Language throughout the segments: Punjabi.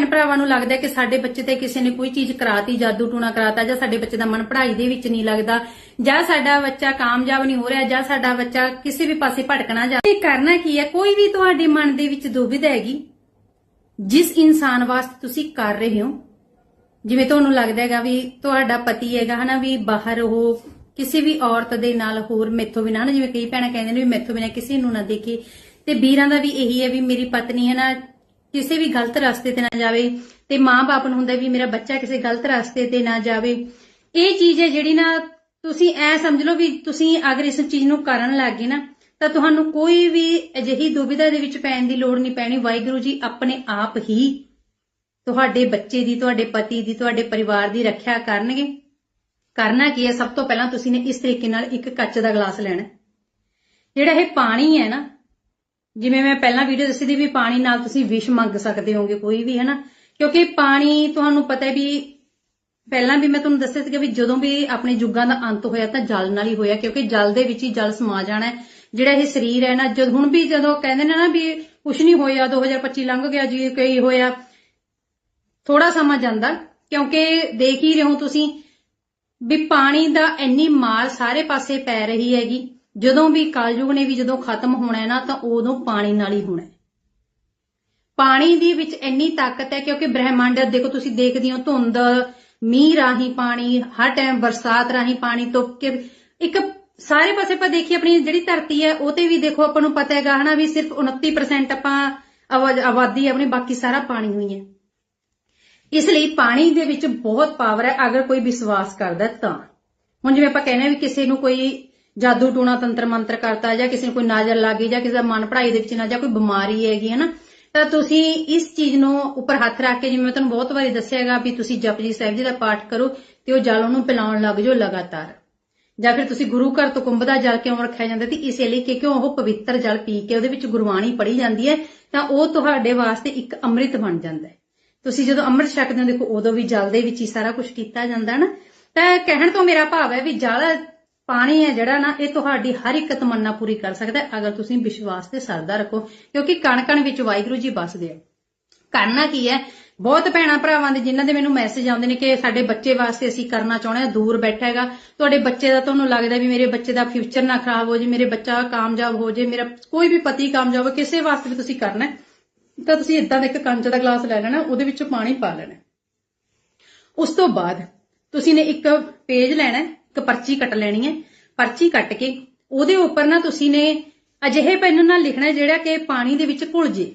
ਭੈਣ ਭਰਾਵਾਂ ਨੂੰ ਲੱਗਦਾ ਕਿ ਸਾਡੇ ਬੱਚੇ ਤੇ ਕਿਸੇ ਨੇ ਕੋਈ ਚੀਜ਼ ਕਰਾਤੀ, ਜਾਦੂ ਟੂਣਾ ਕਰਾਤਾ ਜਾਂ ਸਾਡੇ ਬੱਚੇ ਦਾ ਮਨ ਪੜ੍ਹਾਈ ਦੇ ਵਿੱਚ ਨਹੀਂ ਲੱਗਦਾ ਜਾਂ ਸਾਡਾ ਬੱਚਾ ਕਾਮਯਾਬ ਨਹੀਂ ਹੋ ਰਿਹਾ ਜਾਂ ਸਾਡਾ ਬੱਚਾ ਕਿਸੇ ਵੀ ਪਾਸੇ ਭਟਕਣਾ ਜਾ ਇਹ ਕਰਨਾ ਕੀ ਹੈ? ਕੋਈ ਵੀ ਤੁਹਾਡੇ ਮਨ ਦੇ ਵਿੱਚ ਦੁਬਿਧਾ ਹੈਗੀ, ਜਿਸ ਇਨਸਾਨ ਵਾਸਤੇ ਤੁਸੀਂ ਕਰ ਰਹੇ ਹੋ, ਜਿਵੇਂ ਤੁਹਾਨੂੰ ਲੱਗਦਾ ਹੈਗਾ ਵੀ ਤੁਹਾਡਾ ਪਤੀ ਹੈਗਾ ਹਨਾ, ਵੀ ਬਾਹਰ ਉਹ ਕਿਸੇ ਵੀ ਔਰਤ ਦੇ ਨਾਲ ਹੋਰ ਮੈਥੋਂ ਬਿਨਾਂ ਨਾ ਜਿਵੇਂ ਕਈ ਭੈਣਾਂ ਕਹਿੰਦੇ ਨੇ ਵੀ ਮੈਥੋਂ ਬਿਨਾਂ ਕਿਸੇ ਨੂੰ ਨਾ ਦੇਖੇ। ਤੇ ਵੀਰਾਂ ਦਾ ਵੀ ਇਹੀ ਹੈ ਵੀ ਮੇਰੀ ਪਤਨੀ ਹੈ ਨਾ ਕਿਸੇ ਵੀ ਗਲਤ ਰਸਤੇ ਤੇ ਨਾ ਜਾਵੇ ਤੇ ਮਾਂ-ਬਾਪ ਨੂੰ ਹੁੰਦਾ ਵੀ ਮੇਰਾ ਬੱਚਾ ਕਿਸੇ ਗਲਤ ਰਸਤੇ ਤੇ ਨਾ ਜਾਵੇ। ਇਹ ਚੀਜ਼ ਹੈ ਜਿਹੜੀ ਨਾ ਤੁਸੀਂ ਐ ਸਮਝ ਲਓ ਵੀ ਤੁਸੀਂ ਅਗਰ ਇਸ ਚੀਜ਼ ਨੂੰ ਕਰਨ ਲੱਗੇ ਨਾ, ਤਾਂ ਤੁਹਾਨੂੰ ਕੋਈ ਵੀ ਅਜਿਹੀ ਦੁਬਿਧਾ ਦੇ ਵਿੱਚ ਪੈਣ ਦੀ ਲੋੜ ਨਹੀਂ ਪੈਣੀ। ਵਾਹਿਗੁਰੂ ਜੀ ਆਪਣੇ ਆਪ ਹੀ ਤੁਹਾਡੇ ਬੱਚੇ ਦੀ, ਤੁਹਾਡੇ ਪਤੀ ਦੀ, ਤੁਹਾਡੇ ਪਰਿਵਾਰ ਦੀ ਰੱਖਿਆ ਕਰਨਗੇ। ਕਰਨਾ ਕੀ ਹੈ? ਸਭ ਤੋਂ ਪਹਿਲਾਂ ਤੁਸੀਂ ਨੇ ਇਸ ਤਰੀਕੇ ਨਾਲ ਇੱਕ ਕੱਚ ਦਾ ਗਲਾਸ ਲੈਣਾ। ਜਿਹੜਾ ਇਹ ਪਾਣੀ ਹੈ ਨਾ ਜਿਵੇਂ ਮੈਂ ਪਹਿਲਾਂ ਵੀਡੀਓ ਦੱਸੀ ਦੀ ਵੀ ਪਾਣੀ ਨਾਲ ਤੁਸੀਂ ਵਿਸ਼ ਮੰਗ ਸਕਦੇ ਹੋਗੇ ਕੋਈ ਵੀ, ਹਨਾ? ਨਾ ਕਿਉਂਕਿ ਪਾਣੀ ਤੁਹਾਨੂੰ ਪਤਾ ਹੈ ਵੀ ਪਹਿਲਾਂ ਵੀ ਮੈਂ ਤੁਹਾਨੂੰ ਦੱਸਿਆ ਸੀ ਕਿ ਜਦੋਂ ਵੀ ਆਪਣੇ ਯੁੱਗਾਂ ਦਾ ਅੰਤ ਹੋਇਆ ਤਾਂ ਜਲ ਨਾਲ ਹੀ ਹੋਇਆ, ਕਿਉਂਕਿ ਜਲ ਦੇ ਵਿੱਚ ਹੀ ਜਲ ਸਮਾ ਜਾਣਾ ਜਿਹੜਾ ਇਹ ਸਰੀਰ ਹੈ ਨਾ, ਜਦ ਹੁਣ ਵੀ ਜਦੋਂ ਕਹਿੰਦੇ ਨੇ ਨਾ ਵੀ ਕੁਝ ਨਹੀਂ ਹੋਇਆ 2025 ਲੰਘ ਗਿਆ ਜੀ, ਕਈ ਹੋਇਆ ਥੋੜਾ ਸਮਾਂ ਜਾਂਦਾ, ਕਿਉਂਕਿ ਦੇਖ ਹੀ ਰਹੇ ਹੋ ਤੁਸੀਂ ਵੀ ਪਾਣੀ ਦਾ ਇੰਨੀ ਮਾਰ ਸਾਰੇ ਪਾਸੇ ਪੈ ਰਹੀ ਹੈਗੀ। ਜਦੋਂ ਵੀ ਕਲਯੁਗ ਨੇ ਵੀ ਜਦੋਂ ਖਤਮ ਹੋਣਾ ਹੈ ਨਾ, ਤਾਂ ਉਦੋਂ ਪਾਣੀ ਨਾਲ ਹੀ ਹੋਣਾ ਹੈ। ਪਾਣੀ ਦੀ ਵਿੱਚ ਇੰਨੀ ਤਾਕਤ ਹੈ ਕਿਉਂਕਿ ਬ੍ਰਹਿਮੰਡ, ਦੇਖੋ ਤੁਸੀਂ ਦੇਖਦੇ ਹੋ ਧੁੰਦ, ਮੀਂਹ ਰਾਹੀਂ ਪਾਣੀ, ਹਰ ਟਾਈਮ ਬਰਸਾਤ ਰਾਹੀਂ ਪਾਣੀ ਟੁੱਪ ਕੇ, ਇੱਕ ਸਾਰੇ ਪਾਸੇ ਆਪਾਂ ਦੇਖੀਏ ਆਪਣੀ ਜਿਹੜੀ ਧਰਤੀ ਹੈ, ਉਹ ਤੇ ਵੀ ਦੇਖੋ ਆਪਾਂ ਨੂੰ ਪਤਾ ਹੈਗਾ ਹਨਾ ਵੀ ਸਿਰਫ 29% ਆਪਾਂ ਆਵਾ- ਆਬਾਦੀ ਆਪਣੀ, ਬਾਕੀ ਸਾਰਾ ਪਾਣੀ ਹੋਈ ਹੈ ਇਸ ਲਈ ਪਾਣੀ ਦੇ ਵਿੱਚ ਬਹੁਤ ਪਾਵਰ ਹੈ, ਅਗਰ ਕੋਈ ਵਿਸ਼ਵਾਸ ਕਰਦਾ ਤਾਂ। ਹੁਣ ਜਿਵੇਂ ਆਪਾਂ ਕਹਿੰਦੇ ਹਾਂ ਵੀ ਕਿਸੇ ਨੂੰ ਕੋਈ ਜਾਦੂ ਟੂਣਾ ਤੰਤਰ ਮੰਤਰ ਕਰਤਾ ਜਾਂ ਕਿਸੇ ਨੂੰ ਕੋਈ ਨਜ਼ਰ ਗਈ ਜਾਂ ਕਿਸੇ ਦਾ ਮਨ ਪੜਾਈ ਦੇ ਵਿੱਚ ਨਾ ਜਾਂ ਕੋਈ ਬਿਮਾਰੀ ਹੈਗੀ ਹੈ ਨਾ, ਤਾਂ ਤੁਸੀਂ ਇਸ ਚੀਜ਼ ਨੂੰ ਉੱਪਰ ਹੱਥ ਰੱਖ ਕੇ, ਜਿਵੇਂ ਮੈਂ ਤੁਹਾਨੂੰ ਬਹੁਤ ਵਾਰੀ ਦੱਸਿਆ ਹੈਗਾ ਵੀ ਤੁਸੀਂ ਜਪਜੀ ਸਾਹਿਬ ਜੀ ਦਾ ਪਾਠ ਕਰੋ ਤੇ ਉਹ ਜਲ ਉਹਨੂੰ ਪਿਲਾਉਣ ਲੱਗ ਜਾਓ ਲਗਾਤਾਰ। ਜਾਂ ਫਿਰ ਤੁਸੀਂ ਗੁਰੂ ਘਰ ਤੋਂ ਕੁੰਭ ਦਾ ਜਲ ਕਿਉਂ ਰੱਖਿਆ ਜਾਂਦਾ ਤੇ ਇਸੇ ਲਈ ਕਿ ਕਿਉਂ ਉਹ ਪਵਿੱਤਰ ਜਲ ਪੀ ਕੇ ਉਹਦੇ ਵਿੱਚ ਗੁਰਬਾਣੀ ਪੜ੍ਹੀ ਜਾਂਦੀ ਹੈ, ਤਾਂ ਉਹ ਤੁਹਾਡੇ ਵਾਸਤੇ ਇੱਕ ਅੰਮ੍ਰਿਤ ਬਣ ਜਾਂਦਾ ਹੈ। ਤੁਸੀਂ ਜਦੋਂ ਅੰਮ੍ਰਿਤ ਛਕਦੇ ਹੋ, ਦੇਖੋ ਉਦੋਂ ਵੀ ਜਲ ਦੇ ਵਿੱਚ ਹੀ ਸਾਰਾ ਕੁਝ ਕੀਤਾ ਜਾਂਦਾ ਹੈ ਨਾ। ਤਾਂ ਕਹਿਣ ਤੋਂ ਮੇਰਾ ਭਾਵ ਹੈ ਵੀ ਜਲ ਪਾਣੀ ਹੈ ਜਿਹੜਾ ਨਾ, ਇਹ ਤੁਹਾਡੀ ਹਰ ਇੱਕ ਤਮੰਨਾ ਪੂਰੀ ਕਰ ਸਕਦਾ ਹੈ, ਅਗਰ ਤੁਸੀਂ ਵਿਸ਼ਵਾਸ ਤੇ ਸਰਦਾ ਰੱਖੋ, ਕਿਉਂਕਿ ਕਣ ਕਣ ਵਿੱਚ ਵਾਹਿਗੁਰੂ ਜੀ ਵੱਸਦੇ ਆ। ਕਰਨਾ ਕੀ ਹੈ? ਬਹੁਤ ਭੈਣਾਂ ਭਰਾਵਾਂ ਦੇ ਜਿਨ੍ਹਾਂ ਦੇ ਮੈਨੂੰ ਮੈਸੇਜ ਆਉਂਦੇ ਨੇ ਕਿ ਸਾਡੇ ਬੱਚੇ ਵਾਸਤੇ ਅਸੀਂ ਕਰਨਾ ਚਾਹੁੰਦੇ ਹਾਂ, ਦੂਰ ਬੈਠਾ ਹੈਗਾ। ਤੁਹਾਡੇ ਬੱਚੇ ਦਾ ਤੁਹਾਨੂੰ ਲੱਗਦਾ ਵੀ ਮੇਰੇ ਬੱਚੇ ਦਾ ਫਿਊਚਰ ਨਾ ਖਰਾਬ ਹੋ ਜੇ, ਮੇਰੇ ਬੱਚਾ ਕਾਮਯਾਬ ਹੋ ਜੇ, ਮੇਰਾ ਕੋਈ ਵੀ ਪਤੀ ਕਾਮਯਾਬ ਹੋ ਕਿਸੇ ਵਾਸਤੇ ਵੀ ਤੁਸੀਂ ਕਰਨਾ ਤਾਂ ਤੁਸੀਂ ਇਦਾਂ ਦਾ ਇੱਕ ਕੰਚ ਦਾ ਗਲਾਸ ਲੈ ਲੈਣਾ, ਉਹਦੇ ਵਿੱਚ ਪਾਣੀ ਪਾ ਲੈਣਾ ਉਸ ਤੋਂ ਬਾਅਦ ਤੁਸੀਂ ਨੇ ਇੱਕ ਪੇਜ ਲੈਣਾ ਇੱਕ ਪਰਚੀ ਕੱਟ ਲੈਣੀ ਹੈ, ਪਰਚੀ ਕੱਟ ਕੇ ਉਹਦੇ ਉੱਪਰ ਨਾ ਤੁਸੀਂ ਨੇ ਅਜਿਹੇ ਪੈਨ ਨਾਲ ਲਿਖਣਾ ਜਿਹੜਾ ਕਿ ਪਾਣੀ ਦੇ ਵਿੱਚ ਘੁਲ ਜੇ।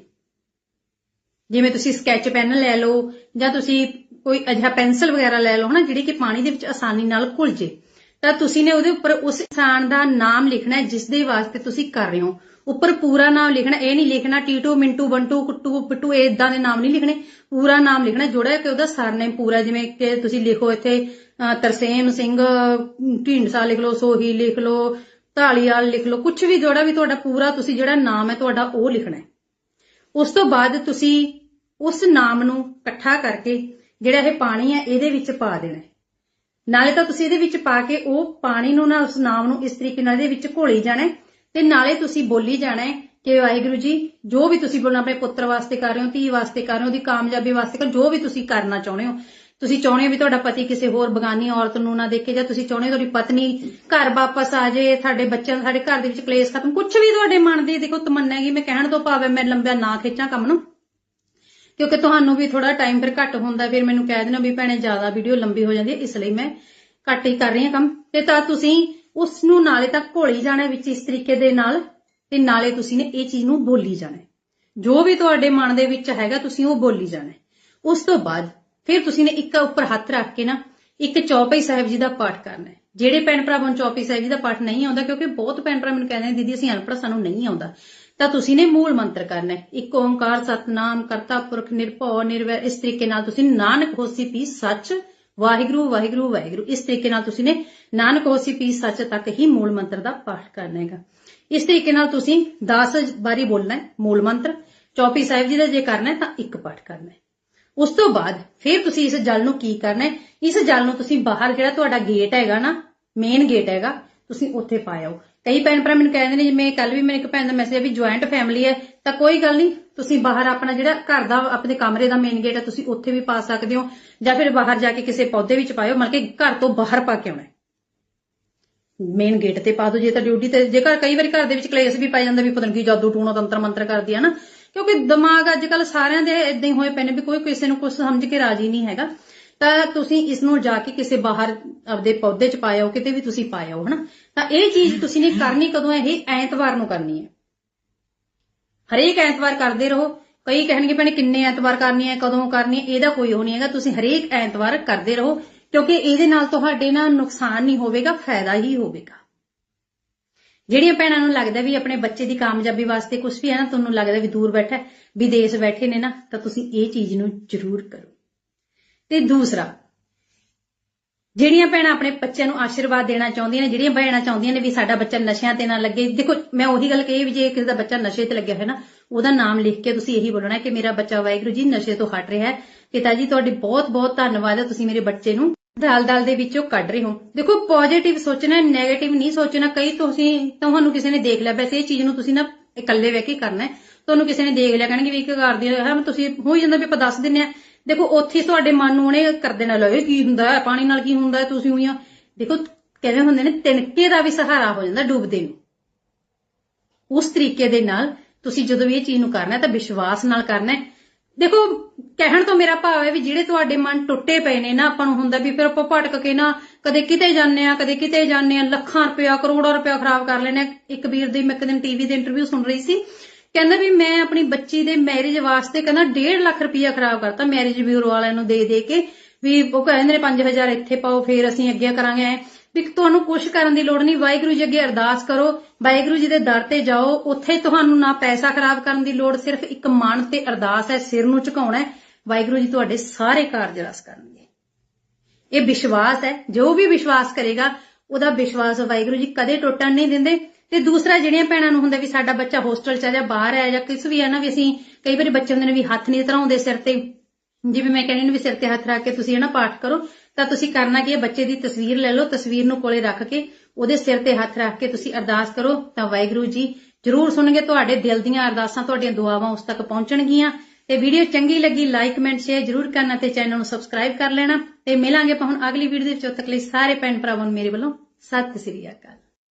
ਜਿਵੇਂ ਤੁਸੀਂ ਸਕੈਚ ਪੈਨ ਲੈ ਲਓ ਜਾਂ ਤੁਸੀਂ ਕੋਈ ਅਜਿਹਾ ਪੈਨਸਲ ਵਗੈਰਾ ਲੈ ਲਓ ਹਨਾ, ਜਿਹੜੀ ਕਿ ਪਾਣੀ ਦੇ ਵਿੱਚ ਆਸਾਨੀ ਨਾਲ ਘੁਲ ਜੇ। ਤਾਂ ਤੁਸੀਂ ਨੇ ਉਹਦੇ ਉੱਪਰ ਉਸ ਇਨਸਾਨ ਦਾ ਨਾਮ ਲਿਖਣਾ ਹੈ, ਜਿਸ ਦੇ ਵਾਸਤੇ ਤੁਸੀਂ ਕਰ ਰਹੇ ਹੋ। ਉੱਪਰ ਪੂਰਾ ਨਾਮ ਲਿਖਣਾ, ਇਹ ਨਹੀਂ ਲਿਖਣਾ, ਟੀਟੂ, ਮਿੰਟੂ, ਬੰਟੂ, ਕੁੱਟੂ, ਪਿੱਟੂ, ਇਹ ਇਦਾਂ ਦੇ ਨਾਮ ਨਹੀਂ ਲਿਖਣੇ। ਪੂਰਾ ਨਾਮ ਲਿਖਣਾ ਜਿਹੜਾ ਕਿ ਉਹਦਾ ਸਰਨੇਮ ਪੂਰਾ, ਜਿਵੇਂ ਕਿ ਤੁਸੀਂ ਲਿਖੋ ਇੱਥੇ ਤਰਸੇਮ ਸਿੰਘ, ਢੀਂਡਸਾ ਲਿਖ ਲਓ, ਸੋਹੀ ਲਿਖ ਲਓ ਢਾਲੀਵਾਲ ਲਿਖ ਲਓ ਕੁਝ ਵੀ ਜਿਹੜਾ ਵੀ ਤੁਹਾਡਾ ਪੂਰਾ ਤੁਸੀਂ ਜਿਹੜਾ ਨਾਮ ਹੈ ਤੁਹਾਡਾ ਉਹ ਲਿਖਣਾ ਹੈ। ਉਸ ਤੋਂ ਬਾਅਦ ਤੁਸੀਂ ਉਸ ਨਾਮ ਨੂੰ ਇਕੱਠਾ ਕਰਕੇ ਜਿਹੜਾ ਇਹ ਪਾਣੀ ਹੈ, ਇਹਦੇ ਵਿੱਚ ਪਾ ਦੇਣਾ ਹੈ। ਨਾਲੇ ਤਾਂ ਤੁਸੀਂ ਇਹਦੇ ਵਿੱਚ ਪਾ ਕੇ ਉਹ ਪਾਣੀ ਨੂੰ ਨਾ, ਉਸ ਨਾਮ ਨੂੰ ਇਸ ਤਰੀਕੇ ਨਾਲ ਇਹਦੇ ਵਿੱਚ ਘੋਲੀ ਜਾਣਾ ਤੇ ਨਾਲੇ ਤੁਸੀਂ ਬੋਲੀ ਜਾਣਾ ਕਿ ਵਾਹਿਗੁਰੂ ਜੀ, ਜੋ ਵੀ ਤੁਸੀਂ ਬੋਲਣਾ, ਆਪਣੇ ਪੁੱਤਰ ਵਾਸਤੇ ਕਰ ਰਹੇ ਹੋ, ਧੀ ਵਾਸਤੇ ਕਰ ਰਹੇ ਹੋ, ਉਹਦੀ ਕਾਮਯਾਬੀ ਵਾਸਤੇ ਕਰ ਜੋ ਵੀ ਤੁਸੀਂ ਕਰਨਾ ਚਾਹੁੰਦੇ ਹੋ। ਤੁਸੀਂ ਚਾਹੁੰਦੇ ਹੋ ਵੀ ਤੁਹਾਡਾ ਪਤੀ ਕਿਸੇ ਹੋਰ ਬਗਾਨੀ ਔਰਤ ਨੂੰ ਨਾ ਦੇਖੇ, ਜਾਂ ਤੁਸੀਂ ਚਾਹੁੰਦੇ ਹੋ ਤੁਹਾਡੀ ਪਤਨੀ ਘਰ ਵਾਪਸ ਆ ਜਾਏ ਤੁਹਾਡੇ ਬੱਚਿਆਂ, ਸਾਡੇ ਘਰ ਦੇ ਵਿੱਚ ਕਲੇਸ਼ ਖਤਮ ਕੁਝ ਵੀ ਤੁਹਾਡੇ ਮਨ ਦੀ ਦੇਖੋ ਤਮੰਨਾ ਹੈਗੀ, ਮੈਂ ਕਹਿਣ ਤੋਂ ਭਾਵੇਂ ਮੈਂ ਲੰਬਾ ਨਾ ਖਿੱਚਾਂ ਕੰਮ ਨੂੰ। ਕਿਉਂਕਿ ਤੁਹਾਨੂੰ ਵੀ ਥੋੜਾ ਟਾਈਮ ਫਿਰ ਘੱਟ ਹੁੰਦਾ, ਫਿਰ ਮੈਨੂੰ ਕਹਿ ਦੇਣਾ ਵੀ ਭੈਣੇ ਜ਼ਿਆਦਾ ਵੀਡੀਓ ਲੰਬੀ ਹੋ ਜਾਂਦੀ ਹੈ, ਇਸ ਲਈ ਮੈਂ ਘੱਟ ਹੀ ਕਰ ਰਹੀ ਹਾਂ ਕੰਮ। ਤੇ ਤਾਂ ਤੁਸੀਂ ਉਸ ਨੂੰ ਨਾਲੇ ਤਾਂ ਘੋਲੀ ਜਾਣਾ ਵਿੱਚ ਇਸ ਤਰੀਕੇ ਦੇ ਨਾਲ, ਤੇ ਨਾਲੇ ਤੁਸੀਂ ਨੇ ਇਹ ਚੀਜ਼ ਨੂੰ ਬੋਲੀ ਜਾਣਾ ਜੋ ਵੀ ਤੁਹਾਡੇ ਮਨ ਦੇ ਵਿੱਚ ਹੈਗਾ, ਤੁਸੀਂ ਉਹ ਬੋਲੀ ਜਾਣਾ ਉਸ ਤੋਂ ਬਾਅਦ ਫਿਰ ਤੁਸੀਂ ਨੇ ਇੱਕ ਉੱਪਰ ਹੱਥ ਰੱਖ ਕੇ ਨਾ, ਇੱਕ ਚੌਪਈ ਸਾਹਿਬ ਜੀ ਦਾ ਪਾਠ ਕਰਨਾ ਹੈ। ਜਿਹੜੇ ਭੈਣ ਭਰਾਵਾਂ ਨੂੰ ਚੌਪਈ ਸਾਹਿਬ ਜੀ ਦਾ ਪਾਠ ਨਹੀਂ ਆਉਂਦਾ, ਕਿਉਂਕਿ ਬਹੁਤ ਭੈਣ ਭਰਾ ਮੈਨੂੰ ਕਹਿੰਦੇ ਨੇ, ਦੀਦੀ, ਅਸੀਂ ਅਨਪੜ੍ਹ, ਸਾਨੂੰ ਨਹੀਂ ਆਉਂਦਾ। ਤਾਂ ਤੁਸੀਂ ਨੇ ਮੂਲ ਮੰਤਰ ਕਰਨਾ ਹੈ। ਇੱਕ ਓੰਕਾਰ ਸਤਨਾਮ, ਕਰਤਾ ਪੁਰਖ, ਨਿਰਭਉ ਨਿਰਵੈਰ ਇਸ ਤਰੀਕੇ ਨਾਲ ਤੁਸੀਂ ਨਾਨਕ ਹੋਸੀ ਪੀ ਸੱਚ, ਵਾਹਿਗੁਰੂ ਵਾਹਿਗੁਰੂ ਵਾਹਿਗੁਰੂ। ਇਸ ਤਰੀਕੇ ਨਾਲ ਤੁਸੀਂ ਨੇ ਨਾਨਕ ਹੋਸੀ ਪੀ ਸੱਚ ਤੱਕ ਹੀ ਮੂਲ ਮੰਤਰ ਦਾ ਪਾਠ ਕਰਨਾ ਹੈਗਾ। ਇਸ ਤਰੀਕੇ ਨਾਲ ਤੁਸੀਂ 10 ਵਾਰੀ ਬੋਲਣਾ ਹੈ, ਮੂਲ ਮੰਤਰ। ਚੌਪੀ ਸਾਹਿਬ ਜੀ ਦਾ ਜੇ ਕਰਨਾ ਹੈ ਤਾਂ ਇੱਕ ਪਾਠ ਕਰਨਾ ਹੈ। ਉਸ ਤੋਂ ਬਾਅਦ ਫਿਰ ਤੁਸੀਂ ਇਸ ਜਲ ਨੂੰ ਕੀ ਕਰਨਾ ਹੈ? ਇਸ ਜਲ ਨੂੰ ਤੁਸੀਂ ਬਾਹਰ ਜਿਹੜਾ ਤੁਹਾਡਾ ਗੇਟ ਹੈਗਾ ਨਾ ਮੇਨ ਗੇਟ ਹੈਗਾ ਤੁਸੀਂ ਉੱਥੇ ਪਾਇਓ। ਕਈ ਭੈਣ ਭਰਾ ਮੈਨੂੰ ਕਹਿੰਦੇ ਨੇ, ਜਿਵੇਂ ਕੱਲ ਵੀ ਮੇਰੇ ਇੱਕ ਭੈਣ ਦਾ ਮੈਸੇਜ ਵੀ ਜੁਆਇੰਟ ਫੈਮਿਲੀ ਹੈ, ਤਾਂ ਕੋਈ ਗੱਲ ਨਹੀਂ, ਤੁਸੀਂ ਬਾਹਰ ਆਪਣਾ ਜਿਹੜਾ ਘਰ ਦਾ, ਆਪਣੇ ਕਮਰੇ ਦਾ ਮੇਨ ਗੇਟ ਹੈ ਤੁਸੀਂ ਉੱਥੇ ਵੀ ਪਾ ਸਕਦੇ ਹੋ, ਜਾਂ ਫਿਰ ਬਾਹਰ ਜਾ ਕੇ ਕਿਸੇ ਪੌਦੇ ਵਿੱਚ ਪਾਇਓ, ਮਤਲਬ ਕਿ ਘਰ ਤੋਂ ਬਾਹਰ ਪਾ ਕੇ ਆਉਣਾ ਮੇਨ ਗੇਟ ਤੇ ਪਾ ਦਿਓ, ਜੇ ਤਾਂ ਡਿਊਟੀ ਤੇ, ਜੇਕਰ ਕਈ ਵਾਰੀ ਘਰ ਦੇ ਵਿੱਚ ਕਲੇਸ਼ ਵੀ ਪੈ ਜਾਂਦਾ ਵੀ ਪਤਾ ਨਹੀਂ ਕੀ ਜਾਦੂ ਟੂਣਾ ਤੰਤਰ ਮੰਤਰ ਕਰਦੀ ਹੈ ਨਾ, ਕਿਉਂਕਿ ਦਿਮਾਗ ਅੱਜ ਕੱਲ ਸਾਰਿਆਂ ਦੇ ਇਦਾਂ ਹੀ ਹੋਏ ਪਏ ਨੇ ਵੀ ਕੋਈ ਕਿਸੇ ਨੂੰ ਕੁਝ ਸਮਝ ਕੇ ਰਾਜੀ ਨਹੀਂ ਹੈਗਾ। ਤਾਂ ਤੁਸੀਂ ਇਸ ਨੂੰ ਜਾ ਕੇ ਕਿਸੇ ਬਾਹਰ ਆਪਦੇ ਪੌਦੇ ਚ ਪਾਇਓ ਕਿਤੇ ਵੀ ਤੁਸੀਂ ਪਾਇਓ ਹਨਾ ਤਾਂ ਇਹ ਚੀਜ਼ ਤੁਸੀਂ ਨੇ ਕਰਨੀ ਕਦੋਂ ਹੈ ਇਹ ਐਤਵਾਰ ਨੂੰ ਕਰਨੀ ਹੈ। ਹਰੇਕ ਐਤਵਾਰ ਕਰਦੇ ਰਹੋ ਕਈ ਕਹਿਣਗੇ ਭੈਣੇ ਕਿੰਨੇ ਐਤਵਾਰ ਕਰਨੀ ਹੈ ਕਦੋਂ ਕਰਨੀ ਹੈ ਇਹਦਾ ਕੋਈ ਉਹ ਨਹੀਂ ਹੈਗਾ ਤੁਸੀਂ ਹਰੇਕ ਐਤਵਾਰ ਕਰਦੇ ਰਹੋ ਕਿਉਂਕਿ ਇਹਦੇ ਨਾਲ ਤੁਹਾਡੇ ਨਾਲ ਨੁਕਸਾਨ ਨਹੀਂ ਹੋਵੇਗਾ ਫਾਇਦਾ ਹੀ ਹੋਵੇਗਾ। ਜਿਹੜੀਆਂ ਭੈਣਾਂ ਨੂੰ ਲੱਗਦਾ ਵੀ ਆਪਣੇ ਬੱਚੇ ਦੀ ਕਾਮਯਾਬੀ ਵਾਸਤੇ ਕੁਝ ਵੀ ਹੈ ਨਾ ਤੁਹਾਨੂੰ ਲੱਗਦਾ ਵੀ ਦੂਰ ਬੈਠਾ ਹੈ, ਵਿਦੇਸ਼ ਬੈਠੇ ਨੇ ਨਾ ਤਾਂ ਤੁਸੀਂ ਇਹ ਚੀਜ਼ ਨੂੰ ਜ਼ਰੂਰ ਕਰੋ। ਤੇ ਦੂਸਰਾ, ਜਿਹੜੀਆਂ ਭੈਣਾਂ ਆਪਣੇ ਬੱਚਿਆਂ ਨੂੰ ਆਸ਼ੀਰਵਾਦ ਦੇਣਾ ਚਾਹੁੰਦੀਆਂ ਨੇ, ਜਿਹੜੀਆਂ ਭੈਣਾਂ ਚਾਹੁੰਦੀਆਂ ਨੇ ਵੀ ਸਾਡਾ ਬੱਚਾ ਨਸ਼ਿਆਂ ਤੇ ਨਾ ਲੱਗੇ। ਦੇਖੋ, ਮੈਂ ਉਹੀ ਗੱਲ ਕਹੀ ਵੀ ਜੇ ਕਿਸੇ ਦਾ ਬੱਚਾ ਨਸ਼ੇ ਤੇ ਲੱਗਿਆ ਹੋਇਆ ਨਾ, ਉਹਦਾ ਨਾਮ ਲਿਖ ਕੇ ਤੁਸੀਂ ਇਹੀ ਬੋਲਣਾ ਕਿ ਮੇਰਾ ਬੱਚਾ ਵਾਹਿਗੁਰੂ ਜੀ ਨਸ਼ੇ ਤੋਂ ਹਟ ਰਿਹਾ ਹੈ। ਪਿਤਾ ਜੀ, ਤੁਹਾਡੀ ਬਹੁਤ ਬਹੁਤ ਧੰਨਵਾਦ ਹੈ ਤੁਸੀਂ ਮੇਰੇ ਬੱਚੇ ਨੂੰ ਦਲਦਲ ਦੇ ਵਿੱਚੋਂ ਕੱਢ ਰਹੇ ਹੋ। ਦੇਖੋ ਪੋਜ਼ਿਟਿਵ ਸੋਚਣਾ ਨੈਗੇਟਿਵ ਨਹੀਂ ਸੋਚਣਾ, ਕਈ ਤੁਸੀਂ, ਤੁਹਾਨੂੰ ਕਿਸੇ ਨੇ ਦੇਖ ਲਿਆ, ਵੈਸੇ ਇਹ ਚੀਜ਼ ਨੂੰ ਤੁਸੀਂ ਨਾ ਇਕੱਲੇ ਬਹਿ ਕੇ ਕਰਨਾ ਤੁਹਾਨੂੰ ਕਿਸੇ ਨੇ ਦੇਖ ਲਿਆ, ਕਹਿਣਗੇ ਵੀ ਇੱਕ ਕਰਦੀ ਹੈ ਤੁਸੀਂ ਹੋ ਜਾਂਦਾ ਵੀ ਆਪਾਂ ਦੱਸ ਦਿੰਨੇ ਆ ਦੇਖੋ, ਉੱਥੇ ਤੁਹਾਡੇ ਮਨ ਨੂੰ ਉਹਨੇ ਕਰ ਦੇਣਾ ਲਓ ਕੀ ਹੁੰਦਾ ਹੈ, ਪਾਣੀ ਨਾਲ ਕੀ ਹੁੰਦਾ ਹੈ, ਤੁਸੀਂ ਉਹੀ ਦੇਖੋ ਕਿਵੇਂ ਹੁੰਦੇ ਨੇ, ਤਿਣਕੇ ਦਾ ਵੀ ਸਹਾਰਾ ਹੋ ਜਾਂਦਾ ਡੁੱਬਦੇ ਨੂੰ। ਉਸ ਤਰੀਕੇ ਦੇ ਨਾਲ ਤੁਸੀਂ ਜਦੋਂ ਇਹ ਚੀਜ਼ ਨੂੰ ਕਰਨਾ ਤਾਂ ਵਿਸ਼ਵਾਸ ਨਾਲ ਕਰਨਾ ਦੇਖੋ, ਕਹਿਣ ਤੋਂ ਮੇਰਾ ਭਾਵ ਹੈ ਵੀ ਜਿਹੜੇ ਤੁਹਾਡੇ ਮਨ ਟੁੱਟੇ ਪਏ ਨੇ ਨਾ, ਆਪਾਂ ਨੂੰ ਹੁੰਦਾ ਵੀ ਫਿਰ ਆਪਾਂ ਭਟਕ ਕੇ ਨਾ, ਕਦੇ ਕਿਤੇ ਜਾਂਦੇ ਆ ਕਦੇ ਕਿਤੇ ਜਾਂਦੇ ਆ ਲੱਖਾਂ ਰੁਪਇਆ, ਕਰੋੜਾਂ ਰੁਪਇਆ ਖਰਾਬ ਕਰ ਲੈਣੇ ਆ ਇੱਕ ਵੀਰ ਦੀ, ਮੈਂ ਇੱਕ ਦਿਨ ਟੀਵੀ ਦੇ ਇੰਟਰਵਿਊ ਸੁਣ ਰਹੀ ਸੀ ਕਹਿੰਦਾ ਵੀ ਮੈਂ ਆਪਣੀ ਬੱਚੀ ਦੇ ਮੈਰਿਜ ਵਾਸਤੇ ਕਹਿੰਦਾ 1.5 ਲੱਖ ਰੁਪਇਆ ਖਰਾਬ ਕਰਤਾ ਮੈਰਿਜ ਬਿਊਰੋ ਵਾਲਿਆਂ ਨੂੰ ਦੇ ਦੇ ਕੇ, ਵੀ ਉਹ ਕਹਿੰਦੇ ਨੇ 5000 ਇੱਥੇ ਪਾਓ, ਫੇਰ ਅਸੀਂ ਅੱਗੇ ਕਰਾਂਗੇ ਵੀ ਤੁਹਾਨੂੰ ਕੁਝ ਕਰਨ ਦੀ ਲੋੜ ਨਹੀਂ, ਵਾਹਿਗੁਰੂ ਜੀ ਅੱਗੇ ਅਰਦਾਸ ਕਰੋ, ਵਾਹਿਗੁਰੂ ਜੀ ਦੇ ਦਰ ਤੇ ਜਾਓ, ਉੱਥੇ ਤੁਹਾਨੂੰ ਨਾ ਪੈਸਾ ਖਰਾਬ ਕਰਨ ਦੀ ਲੋੜ, ਸਿਰਫ ਇੱਕ ਮਨ ਤੇ ਅਰਦਾਸ ਹੈ ਸਿਰ ਨੂੰ ਝੁਕਾਉਣਾ ਹੈ ਵਾਹਿਗੁਰੂ ਜੀ ਤੁਹਾਡੇ ਸਾਰੇ ਕਾਰਜ ਰਸ ਕਰਨਗੇ। ਇਹ ਵਿਸ਼ਵਾਸ ਹੈ ਜੋ ਵੀ ਵਿਸ਼ਵਾਸ ਕਰੇਗਾ, ਉਹਦਾ ਵਿਸ਼ਵਾਸ ਵਾਹਿਗੁਰੂ ਜੀ ਕਦੇ ਟੁੱਟਣ ਨਹੀਂ ਦਿੰਦੇ। ਤੇ ਦੂਸਰਾ ਜਿਹੜੀਆਂ ਭੈਣਾਂ ਨੂੰ ਹੁੰਦਾ ਵੀ ਸਾਡਾ ਬੱਚਾ ਹੋਸਟਲ ਚ ਆ ਜਾਂ ਬਾਹਰ ਹੈ ਜਾਂ ਕਿਸ ਵੀ ਹੈ ਨਾ, ਵੀ ਅਸੀਂ ਕਈ ਵਾਰੀ ਬੱਚੇ ਹੁੰਦੇ ਨੇ ਵੀ ਹੱਥ ਨਹੀਂ ਧਰਾਉਂਦੇ ਸਿਰ ਤੇ। ਜਿਵੇਂ ਮੈਂ ਕਹਿੰਦੀ ਨੇ ਵੀ ਸਿਰ ਤੇ ਹੱਥ ਰੱਖ ਕੇ ਤੁਸੀਂ ਹਨਾ ਪਾਠ ਕਰੋ, ਤਾਂ ਤੁਸੀਂ ਕਰਨਾ ਕੀ ਹੈ, ਬੱਚੇ ਦੀ ਤਸਵੀਰ ਲੈ ਲਓ, ਤਸਵੀਰ ਨੂੰ ਕੋਲੇ ਰੱਖ ਕੇ ਉਹਦੇ ਸਿਰ ਤੇ ਹੱਥ ਰੱਖ ਕੇ ਤੁਸੀਂ ਅਰਦਾਸ ਕਰੋ, ਤਾਂ ਵਾਹਿਗੁਰੂ ਜੀ ਜਰੂਰ ਸੁਣਨਗੇ, ਤੁਹਾਡੇ ਦਿਲ ਦੀਆਂ ਅਰਦਾਸਾਂ, ਤੁਹਾਡੀਆਂ ਦੁਆਵਾਂ ਉਸ ਤੱਕ ਪਹੁੰਚਣਗੀਆਂ। ਤੇ ਵੀਡੀਓ ਚੰਗੀ ਲੱਗੀ ਲਾਈਕ ਕਮੈਂਟ ਸ਼ੇਅਰ ਜਰੂਰ ਕਰਨਾ ਤੇ ਚੈਨਲ ਨੂੰ ਸਬਸਕ੍ਰਾਈਬ ਕਰ ਲੈਣਾ। ਤੇ ਮਿਲਾਂਗੇ ਆਪਾਂ ਹੁਣ ਅਗਲੀ ਵੀਡੀਓ ਦੇ ਵਿੱਚ, ਉਦ ਤੱਕ ਲਈ ਸਾਰੇ ਭੈਣ ਭਰਾਵਾਂ ਨੂੰ ਮੇਰੇ ਵੱਲੋਂ ਸਤਿ ਸ੍ਰੀ ਅਕਾਲ।